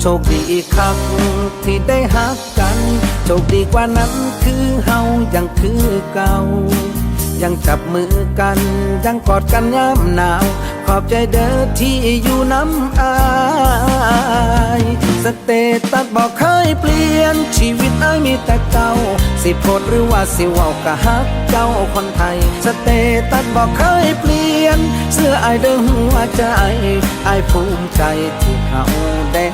โชคดีอีกครั้งที่ได้หักกัน โชคดีกว่านั้นคือเฮายังคือเก่า ยังจับมือกัน ยังกอดกันยามหนาว ขอบใจเด้อที่อยู่น้ำอายสเตตัสบอกเคยเปลี่ยน ชีวิตไอ้มีแต่เก่า สิโพดหรือว่าสิว่ากะฮักเจ้าคนไทย สเตตัสบอกเคยเปลี่ยน เสื้อไอเด้อหัวใจไอภูมิใจที่เขาได้